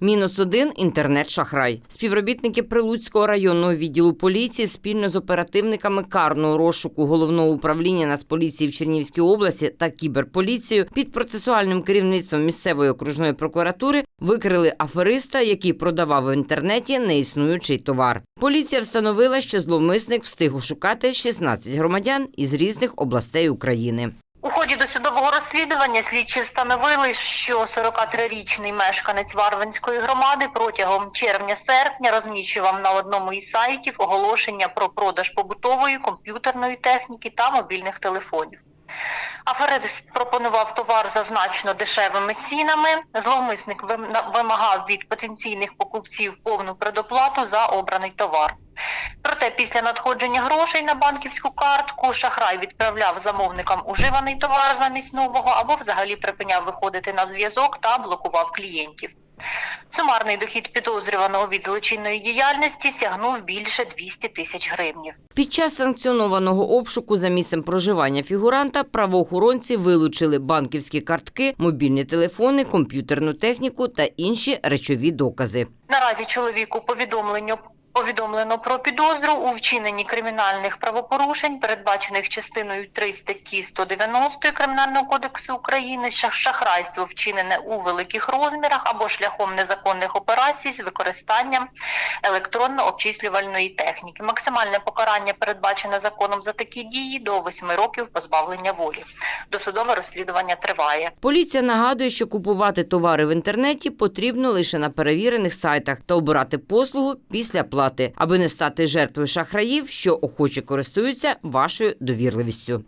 Мінус один інтернет-шахрай. Співробітники Прилуцького районного відділу поліції спільно з оперативниками карного розшуку головного управління Нацполіції в Чернівській області та кіберполіцією під процесуальним керівництвом місцевої окружної прокуратури викрили афериста, який продавав в інтернеті неіснуючий товар. Поліція встановила, що зловмисник встиг ошукати 16 громадян із різних областей України. Ході досудового розслідування слідчі встановили, що 43-річний мешканець Варвинської громади протягом червня-серпня розміщував на одному із сайтів оголошення про продаж побутової, комп'ютерної техніки та мобільних телефонів. Аферист пропонував товар за значно дешевими цінами. Зловмисник вим- вимагав від потенційних покупців повну предоплату за обраний товар. Проте після надходження грошей на банківську картку шахрай відправляв замовникам уживаний товар замість нового або взагалі припиняв виходити на зв'язок та блокував клієнтів. Сумарний дохід підозрюваного від злочинної діяльності сягнув більше 200 тисяч гривнів. Під час санкціонованого обшуку за місцем проживання фігуранта правоохоронці вилучили банківські картки, мобільні телефони, комп'ютерну техніку та інші речові докази. Наразі чоловіку повідомлення повідомлено про підозру у вчиненні кримінальних правопорушень, передбачених частиною 3 статті 190 Кримінального кодексу України, шах- шахрайство вчинене у великих розмірах або шляхом незаконних операцій з використанням електронно-обчислювальної техніки. Максимальне покарання передбачене законом за такі дії до 8 років позбавлення волі. Досудове розслідування триває. Поліція нагадує, що купувати товари в інтернеті потрібно лише на перевірених сайтах та обирати послугу після плати, аби не стати жертвою шахраїв, що охоче користуються вашою довірливістю.